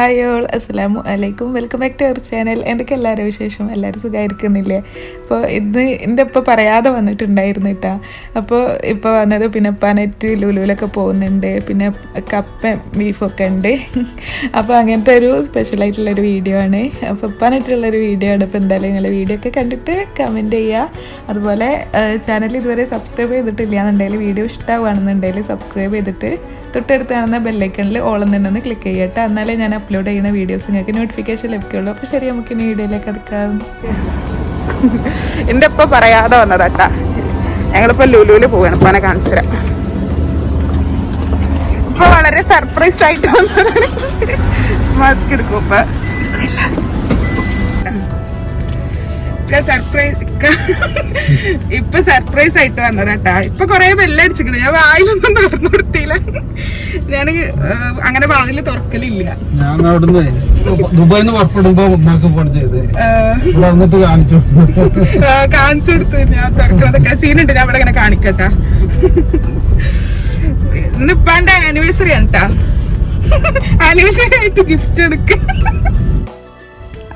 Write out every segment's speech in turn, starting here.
Hi all അസ്സലാമു അലൈക്കും welcome back to our channel എന്തൊക്കെ എല്ലാവരും വിശേഷം? എല്ലാവരും സുഖമായിരിക്കുന്നില്ലേ? അപ്പോൾ ഇത് എന്റെ ഇപ്പം പറയാതെ വന്നിട്ടുണ്ടായിരുന്നു കേട്ടോ. അപ്പോൾ ഇപ്പോൾ വന്നത് പിന്നെ പനറ്റ് ലുലുവിലൊക്കെ പോകുന്നുണ്ട്. പിന്നെ കപ്പ ബീഫൊക്കെ ഉണ്ട്. അപ്പോൾ അങ്ങനത്തെ ഒരു സ്പെഷ്യലായിട്ടുള്ളൊരു വീഡിയോ ആണ്. അപ്പോൾ പനറ്റുള്ളൊരു വീഡിയോ ആണ്. അപ്പോൾ എന്തായാലും നിങ്ങൾ വീഡിയോ ഒക്കെ കണ്ടിട്ട് കമന്റ് ചെയ്യുക. അതുപോലെ ചാനൽ ഇതുവരെ സബ്സ്ക്രൈബ് ചെയ്തിട്ടില്ല എന്നുണ്ടെങ്കിൽ വീഡിയോ ഇഷ്ടമാണെന്നുണ്ടെങ്കിൽ സബ്സ്ക്രൈബ് ചെയ്തിട്ട് തൊട്ടടുത്ത് കാണുന്ന ബെല്ലൈക്കണിൽ ഓളം തന്നെ ഒന്ന് ക്ലിക്ക് ചെയ്യട്ടെ. എന്നാലേ ഞാൻ അപ്ലോഡ് ചെയ്യുന്ന വീഡിയോസ് നിങ്ങൾക്ക് നോട്ടിഫിക്കേഷൻ ലഭിക്കുള്ളൂ. അപ്പോൾ ശരി നമുക്ക് ഇനി വീഡിയോയിലേക്ക് എടുക്കാം എന്റെ ഇപ്പം പറയാതെ വന്നതാട്ടാ ഞങ്ങളിപ്പോൾ ലുലുവിൽ പോവുകയാണ് ഇപ്പം കാണിച്ചു തരാം. ഇപ്പൊ വളരെ സർപ്രൈസ് ആയിട്ട് വന്നതാണ്. മാസ്ക് എടുക്കും ഇപ്പൊ സർപ്രൈസ് ഇപ്പൊ സർപ്രൈസ് ആയിട്ട് വന്നതാട്ടാ. ഇപ്പൊ കൊറേ ബെല്ലടിച്ചിക്കണ് ഞാൻ വായിലൊന്നും തുറന്നു കൊടുത്തില്ല. ഞാൻ അങ്ങനെ വായിൽ തുറക്കലില്ല. ഞാൻ അവിടുന്ന് ദുബായിന്ന് പുറപ്പെടുമ്പോ ഉമ്മാക്ക് ഫോൺ ചെയ്ത്. ഇവിടെ വന്നിട്ട് കാണിച്ചു കാണിച്ചു കൊടുത്തു. ഞാൻ തുറക്കണതൊക്കെ സീനുണ്ട് ഞാൻ അവിടെ ഇങ്ങനെ കാണിക്കട്ടാ. ഇന്നിപ്പാന്റെ ആനിവേഴ്സറി ആണ് കേട്ടാ ആനിവേഴ്സറി ആയിട്ട് ഗിഫ്റ്റ് എടുക്ക.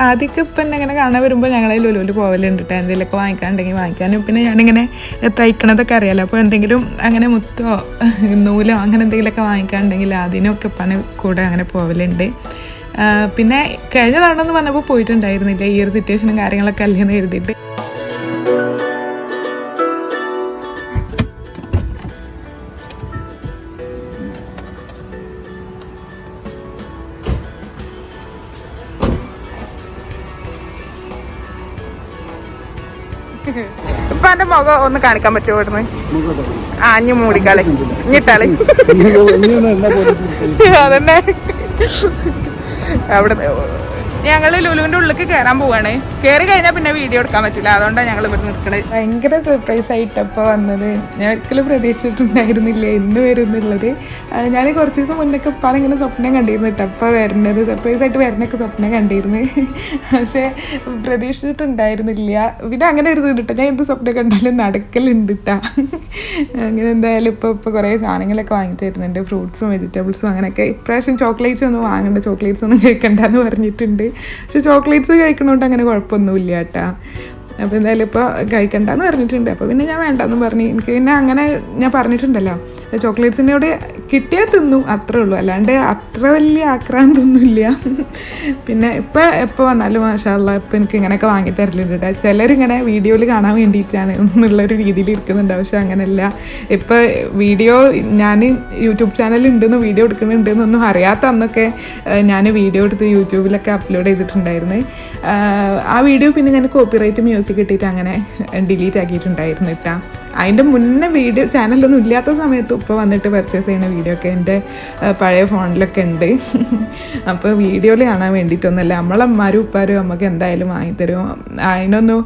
ആദ്യമൊക്കെ ഇപ്പം എന്നെ ഇങ്ങനെ കാണാൻ വരുമ്പോൾ ഞങ്ങളെ ലുലുവിൽ പോവലുണ്ട് കേട്ടോ എന്തെങ്കിലുമൊക്കെ വാങ്ങിക്കാനുണ്ടെങ്കിൽ വാങ്ങിക്കാനും. പിന്നെ ഞാനിങ്ങനെ തയ്ക്കണതൊക്കെ അറിയാലോ. അപ്പോൾ എന്തെങ്കിലും അങ്ങനെ മുത്തോ നൂലോ അങ്ങനെ എന്തെങ്കിലുമൊക്കെ വാങ്ങിക്കാനുണ്ടെങ്കിൽ അതിനൊക്കെ പണ കൂടെ അങ്ങനെ പോവലുണ്ട്. പിന്നെ കഴിഞ്ഞ തവണ എന്ന് പറഞ്ഞപ്പോൾ പോയിട്ടുണ്ടായിരുന്നില്ല. ഈ ഒരു സിറ്റുവേഷനും കാര്യങ്ങളൊക്കെ അല്ലേന്ന് കരുതിയിട്ട്. ഇപ്പൊ എന്റെ മുഖം ഒന്ന് കാണിക്കാൻ പറ്റുമോ ഇവിടുന്ന്? ആ അഞ്ഞു മൂടിക്കാളെ. ഇഞ്ഞിട്ടാളെ അതന്നെ. അവിടെ ഞങ്ങൾ ലുലുവിന്റെ ഉള്ളിലേക്ക് കയറാൻ പോവാണ്. കയറി കഴിഞ്ഞാൽ പിന്നെ വീഡിയോ എടുക്കാൻ പറ്റില്ല അതുകൊണ്ടാണ് ഞങ്ങൾ ഇവിടെ നിൽക്കുന്നത് ഭയങ്കര സർപ്രൈസ് ആയിട്ട് അപ്പോൾ വന്നത്. ഞാൻ ഒരിക്കലും പ്രതീക്ഷിച്ചിട്ടുണ്ടായിരുന്നില്ല എന്ന് വരുന്നുള്ളത്. ഞാൻ കുറച്ച് ദിവസം മുന്നൊക്കെ ഇപ്പം ഇങ്ങനെ സ്വപ്നം കണ്ടിരുന്നു കേട്ടോ. വരുന്നത് സർപ്രൈസ് ആയിട്ട് വരുന്നൊക്കെ സ്വപ്നം കണ്ടിരുന്നു. പക്ഷേ പ്രതീക്ഷിച്ചിട്ടുണ്ടായിരുന്നില്ല. പിന്നെ അങ്ങനെ ഒരു ഇത് ഞാൻ എന്ത് സ്വപ്നം കണ്ടാലും നടക്കലുണ്ട് അങ്ങനെ എന്തായാലും ഇപ്പോൾ ഇപ്പോൾ കുറേ സാധനങ്ങളൊക്കെ വാങ്ങി തരുന്നുണ്ട്. ഫ്രൂട്ട്സും വെജിറ്റബിൾസും അങ്ങനെയൊക്കെ. ഇപ്രാവശ്യം ചോക്ലേറ്റ്സ് ഒന്നും വാങ്ങണ്ട. ചോക്ലേറ്റ്സ് ഒന്നും കഴിക്കണ്ടെന്ന് പറഞ്ഞിട്ടുണ്ട്. പക്ഷെ ചോക്ലേറ്റ്സ് കഴിക്കണോണ്ട് അങ്ങനെ കുഴപ്പമൊന്നുമില്ല കേട്ടാ അപ്പോൾ എന്തായാലും ഇപ്പോൾ കഴിക്കണ്ടെന്ന് പറഞ്ഞിട്ടുണ്ട്. അപ്പോൾ പിന്നെ ഞാൻ വേണ്ടെന്ന് പറഞ്ഞു. എനിക്ക് പിന്നെ അങ്ങനെ ഞാൻ പറഞ്ഞിട്ടുണ്ടല്ലോ. ചോക്ലേറ്റ്സിനോട് കിട്ടിയാൽ തിന്നും അത്രേ ഉള്ളൂ. അല്ലാണ്ട് അത്ര വലിയ ആക്രാന്തൊന്നുമില്ല പിന്നെ ഇപ്പോൾ എപ്പോൾ വന്നാലും മാഷാല്ല ഇപ്പം എനിക്ക് ഇങ്ങനെയൊക്കെ വാങ്ങി തരലുണ്ട് കേട്ടോ ചിലരിങ്ങനെ വീഡിയോയിൽ കാണാൻ വേണ്ടിയിട്ടാണ് എന്നുള്ളൊരു രീതിയിൽ ഇരിക്കുന്നുണ്ട് പക്ഷെ അങ്ങനെയല്ല. ഇപ്പോൾ വീഡിയോ ഞാൻ യൂട്യൂബ് ചാനൽ ഉണ്ടെന്ന് വീഡിയോ എടുക്കുന്നുണ്ടെന്നൊന്നും അറിയാത്ത അന്നൊക്കെ ഞാൻ വീഡിയോ എടുത്ത് യൂട്യൂബിലൊക്കെ അപ്ലോഡ് ചെയ്തിട്ടുണ്ടായിരുന്നു. ആ വീഡിയോ പിന്നെ ഞാൻ കോപ്പിറൈറ്റ് മ്യൂസിക് ഇട്ടിട്ട് അങ്ങനെ ഡിലീറ്റ് ആക്കിയിട്ടുണ്ടായിരുന്നു കേട്ടോ അതിന്റെ മുന്നേ വീഡിയോ ചാനലൊന്നും ഇല്ലാത്ത സമയത്ത് ഇപ്പോൾ വന്നിട്ട് പർച്ചേസ് ചെയ്യുന്ന വീഡിയോ ഒക്കെ എന്റെ പഴയ ഫോണിലൊക്കെ ഉണ്ട്. അപ്പോൾ വീഡിയോയിൽ കാണാൻ വേണ്ടിയിട്ടൊന്നുമല്ല. നമ്മളമ്മമാരും ഉപ്പാരും നമുക്ക് എന്തായാലും വാങ്ങിത്തരും. അതിനൊന്നും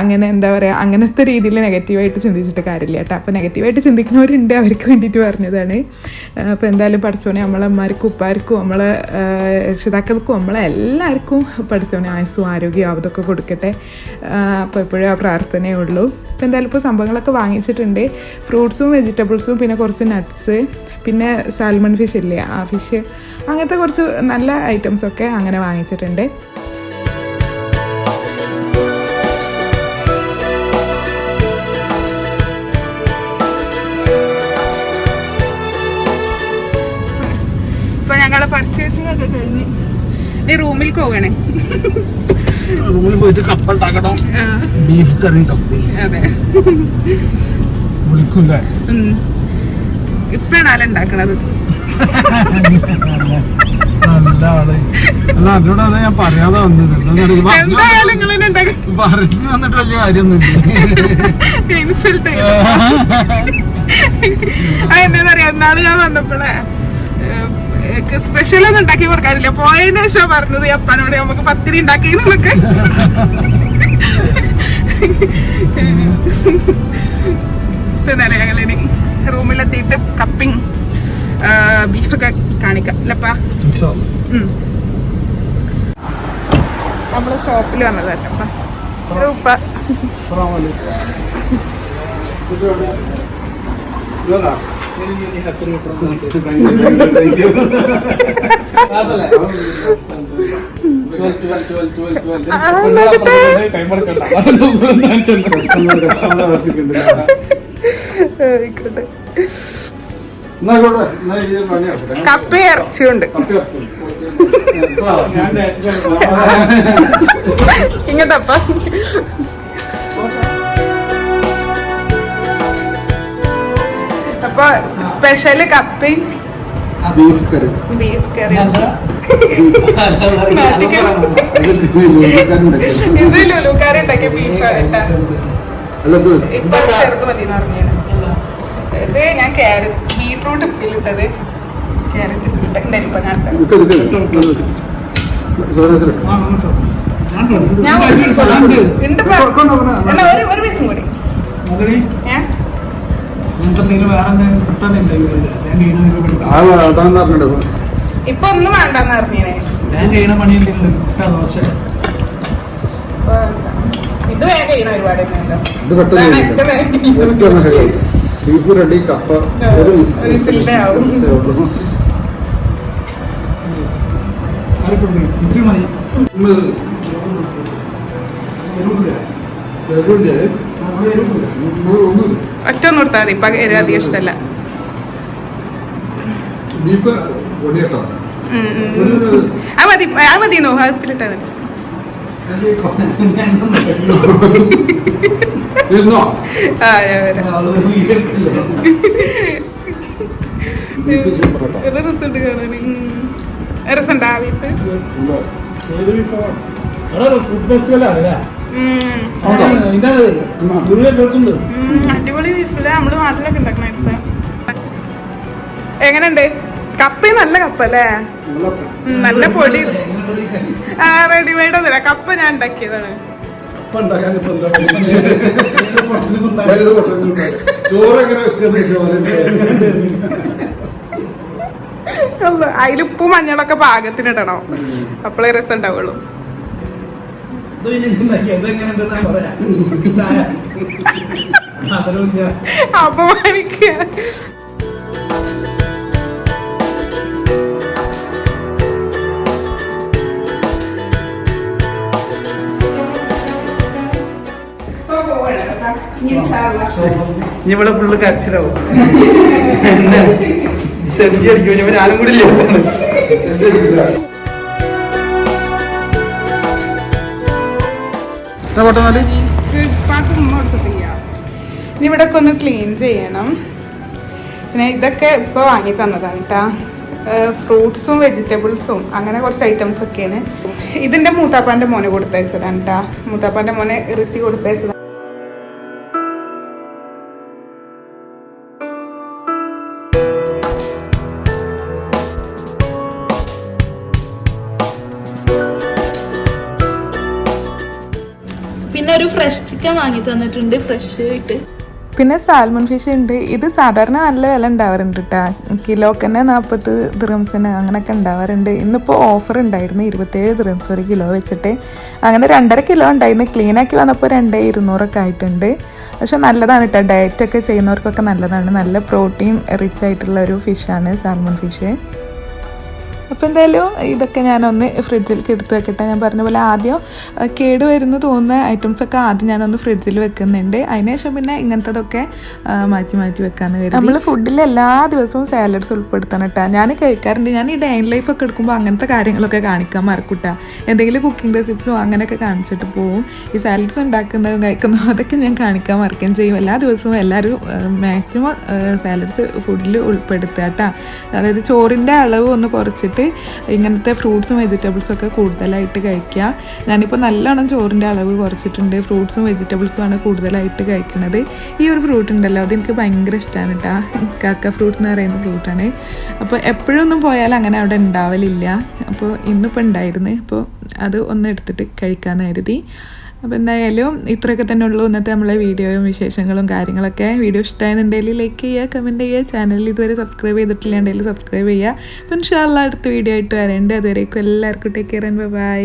അങ്ങനെ എന്താ പറയുക അങ്ങനത്തെ രീതിയിൽ നെഗറ്റീവായിട്ട് ചിന്തിച്ചിട്ട് കാര്യമില്ല കേട്ടോ. അപ്പോൾ നെഗറ്റീവായിട്ട് ചിന്തിക്കുന്നവരുണ്ട് അവർക്ക് വേണ്ടിയിട്ട് പറഞ്ഞതാണ്. അപ്പോൾ എന്തായാലും പഠിച്ചോണെ നമ്മളമ്മമാർക്കും ഉപ്പാർക്കും നമ്മളെ രക്ഷിതാക്കൾക്കും നമ്മളെ എല്ലാവർക്കും പഠിച്ചോണെ ആയുസ്സും ആരോഗ്യവും അതൊക്കെ കൊടുക്കട്ടെ. അപ്പോൾ എപ്പോഴും ആ പ്രാർത്ഥനയേ ഉള്ളൂ. അപ്പോൾ എന്തായാലും ഇപ്പോൾ സംഭവങ്ങളൊക്കെ വാങ്ങിച്ചിട്ടുണ്ട്. ഫ്രൂട്ട്സും വെജിറ്റബിൾസും പിന്നെ കുറച്ച് നട്ട്സ് പിന്നെ സാൽമൺ ഫിഷ് ഇല്ലേ? ആ ഫിഷ്. അങ്ങനത്തെ കുറച്ച് നല്ല ഐറ്റംസൊക്കെ അങ്ങനെ വാങ്ങിച്ചിട്ടുണ്ട്. ഇപ്പൊ ഞങ്ങളെ പർച്ചേസിംഗ് ഒക്കെ കഴിഞ്ഞ്. റൂമിൽ പോകണേ റൂമിൽ പോയിട്ട് കപ്പ ഉണ്ടാക്കണം. ബീഫ് കറി കപ്പി അതെ. വിളിക്കൂല ഇപ്പഴാണ് ആളുണ്ടാക്കണത് നല്ല ആൾ അല്ല അതിനോട് അതാ ഞാൻ പറയാതെ വന്നത്? പറഞ്ഞു വന്നിട്ട് വലിയ കാര്യമൊന്നുമില്ല. എന്താ പറയാ എന്നാലും ഞാൻ വന്നപ്പോഴേ സ്പെഷ്യൽ ഒന്നും ഉണ്ടാക്കി കൊടുക്കാനില്ല. പോയതിനു ശേഷം പറഞ്ഞത് അപ്പനോട് നമുക്ക് പത്തിരി ഉണ്ടാക്കി പിന്നെ ഞങ്ങളിനി റൂമിലെത്തിയിട്ട് കപ്പിങ് ബീഫൊക്കെ കാണിക്കാം. അല്ലപ്പാ നമ്മൾ ഷോപ്പിൽ വന്നതല്ലപ്പ ഉപ്പ? ആയിക്കോട്ടെ കപ്പ ഇറച്ചിയുണ്ട്. ഇങ്ങോട്ടപ്പ അപ്പൊ സ്പെഷ്യൽ കപ്പയും ബീഫ് കറി ബീഫ് കറി. ഇത് ലുലുക്കാരി ഉണ്ടാക്കിയ ഇപ്പൊ ചെറുത് മതി ഇത് ഞാൻ ക്യാരറ്റ് ബീട്രൂട്ട് ഇപ്പിലിട്ടത് ക്യാരറ്റ് ഇപ്പിലിട്ട് ഇപ്പൊ ഞാൻ. ഒരു പീസും കൂടി? ഇപ്പൊ ഒന്നും വേണ്ടെന്ന് പറഞ്ഞേനെ. ഞാൻ ചെയ്യണ പണി എന്തെങ്കിലും ദോശ ഇപ്പൊ വേണ്ട. ഇത് വേഗം ചെയ്യണം ഒരുപാട്. ബീഫ് റെഡി കപ്പ ഒരു മതി. ഒറ്റ നിർത്താൻ മതി. ഇപ്പൊ എരിവ് അധികം ഇഷ്ടമല്ല ബീഫ് അത് മതി. അത് മതി നോ മതി. ബീഫ് സൂപ്പർ കേട്ടോ രസമുണ്ട് കാണാൻ. രസമുണ്ടാ വീട്ട് ഫുഡ് ഫെസ്റ്റിവൽ ആണ് അടിപൊളി ബീഫിൽ നമ്മൾ നാട്ടിലൊക്കെ ഉണ്ടാക്കണ ഇഷ്ട എങ്ങനെയുണ്ട്? കപ്പ നല്ല കപ്പ. അല്ലേ നല്ല പൊടി. ആ റെഡിമെയ്ഡ് ഒന്നുമില്ല. കപ്പ ഞാൻ ഉണ്ടാക്കിയതാണ്. ഉപ്പും മഞ്ഞളൊക്കെ പാകത്തിനിടണം അപ്പോഴേ രസം ഉണ്ടാവുള്ളൂ. ഇത് പിന്നെ ഇതുണ്ടാക്കി അതെങ്ങനെ എന്താ പറയാ ചായ അപമാനിക്കുക ഇവിടെ ഫുള്ള് കരച്ചിലാവും സെൽഫി അടിക്കും ഞാനും കൂടി ഇല്ല? ഇവിടെ ഒക്കെ ഒന്ന് ക്ലീൻ ചെയ്യണം. പിന്നെ ഇതൊക്കെ ഇപ്പൊ വാങ്ങി തന്നതാണ് കേട്ടാ ഫ്രൂട്ട്സും വെജിറ്റബിൾസും അങ്ങനെ കുറച്ച് ഐറ്റംസ് ഒക്കെയാണ്. ഇതിന്റെ മൂത്താപ്പാന്റെ മോനെ കൊടുത്തയച്ചതാണ് കേട്ടാ മൂത്താപ്പാന്റെ മോനെ റിസി കൊടുത്തയച്ചതാണ്. പിന്നെ ഒരു ഫ്രഷ് ചിക്കൻ വാങ്ങി തന്നിട്ടുണ്ട് ഫ്രഷ് ആയിട്ട്. പിന്നെ സാൽമൺ ഫിഷ് ഉണ്ട്. ഇത് സാധാരണ നല്ല വില ഉണ്ടാവാറുണ്ട് കേട്ടാ കിലോക്ക് തന്നെ നാൽപ്പത് ദ്രംസിന് അങ്ങനെയൊക്കെ ഉണ്ടാവാറുണ്ട്. ഇന്നിപ്പോൾ ഓഫർ ഉണ്ടായിരുന്നു. ഇരുപത്തേഴ് ദ്രംസ് ഒരു കിലോ വെച്ചിട്ട്. അങ്ങനെ രണ്ടര കിലോ ഉണ്ടായിരുന്നു. ക്ലീനാക്കി വന്നപ്പോൾ രണ്ടേ ഇരുന്നൂറൊക്കെ ആയിട്ടുണ്ട്. പക്ഷെ നല്ലതാണ് കേട്ടോ ഡയറ്റൊക്കെ ചെയ്യുന്നവർക്കൊക്കെ നല്ലതാണ്. നല്ല പ്രോട്ടീൻ റിച്ച് ആയിട്ടുള്ള ഒരു ഫിഷാണ് സാൽമൺ ഫിഷ് അപ്പോൾ എന്തായാലും ഇതൊക്കെ ഞാനൊന്ന് ഫ്രിഡ്ജിലേക്ക് എടുത്ത് വെക്കട്ടെ. ഞാൻ പറഞ്ഞ പോലെ ആദ്യം അഹ് കേട് വരുന്നു തോന്നുന്ന ഐറ്റംസൊക്കെ ആദ്യം ഞാനൊന്ന് ഫ്രിഡ്ജിൽ വെക്കുന്നുണ്ട്. അതിനുശേഷം പിന്നെ ഇങ്ങനത്തതൊക്കെ മാറ്റി മാറ്റി വെക്കാന്ന് കരുതി. നമ്മൾ ഫുഡിൽ എല്ലാ ദിവസവും സാലഡ്സ് ഉൾപ്പെടുത്തണം കേട്ടോ. ഞാൻ കഴിക്കാറുണ്ട്. ഞാൻ ഈ ഡേ ലൈഫ് ഒക്കെ എടുക്കുമ്പോൾ അങ്ങനത്തെ കാര്യങ്ങളൊക്കെ കാണിക്കാൻ മറക്കൂട്ട. എന്തെങ്കിലും കുക്കിംഗ് റെസിപ്സും അങ്ങനെയൊക്കെ കാണിച്ചിട്ട് പോവും. ഈ സാലഡ്സ് ഉണ്ടാക്കുന്നതും കഴിക്കുന്നതും അതൊക്കെ ഞാൻ കാണിക്കാൻ മറക്കുകയും ചെയ്യും. എല്ലാ ദിവസവും എല്ലാവരും മാക്സിമം സാലഡ്സ് ഫുഡിൽ ഉൾപ്പെടുത്തുക കേട്ടോ. അതായത് ചോറിന്റെ അളവ് ഒന്ന് കുറച്ചിട്ട് ഇങ്ങനത്തെ ഫ്രൂട്ട്സും വെജിറ്റബിൾസും ഒക്കെ കൂടുതലായിട്ട് കഴിക്കുക. ഞാനിപ്പോൾ നല്ലോണം ചോറിന്റെ അളവ് കുറച്ചിട്ടുണ്ട്. ഫ്രൂട്ട്സും വെജിറ്റബിൾസും ആണ് കൂടുതലായിട്ട് കഴിക്കുന്നത്. ഈ ഒരു ഫ്രൂട്ട് ഉണ്ടല്ലോ അത് എനിക്ക് ഭയങ്കര ഇഷ്ടമാണ് കേട്ടോ കാക്ക ഫ്രൂട്ട് എന്ന് പറയുന്ന ഫ്രൂട്ടാണ് അപ്പോൾ എപ്പോഴൊന്നും പോയാൽ അങ്ങനെ അവിടെ ഉണ്ടാവലില്ല. അപ്പോൾ ഇന്നിപ്പോൾ ഉണ്ടായിരുന്നു. അപ്പോൾ അത് ഒന്ന് എടുത്തിട്ട് കഴിക്കാമെന്ന് കരുതി. അപ്പോൾ എന്തായാലും ഇത്രയൊക്കെ തന്നെ ഉള്ളൂ. ഇന്നത്തെ നമ്മളെ വീഡിയോയും വിശേഷങ്ങളും കാര്യങ്ങളൊക്കെ. വീഡിയോ ഇഷ്ടമായെന്നുണ്ടെങ്കിൽ ലൈക്ക് ചെയ്യുക കമന്റ് ചെയ്യുക. ചാനലിൽ ഇതുവരെ സബ്സ്ക്രൈബ് ചെയ്തിട്ടില്ലെങ്കിൽ സബ്സ്ക്രൈബ് ചെയ്യുക. അപ്പം ഇൻഷാല്ല അടുത്ത വീഡിയോ ആയിട്ട് വരേണ്ടത് അതുവരേക്കും എല്ലാവർക്കും ടേക്ക് കെയർ ആൻഡ് ബൈ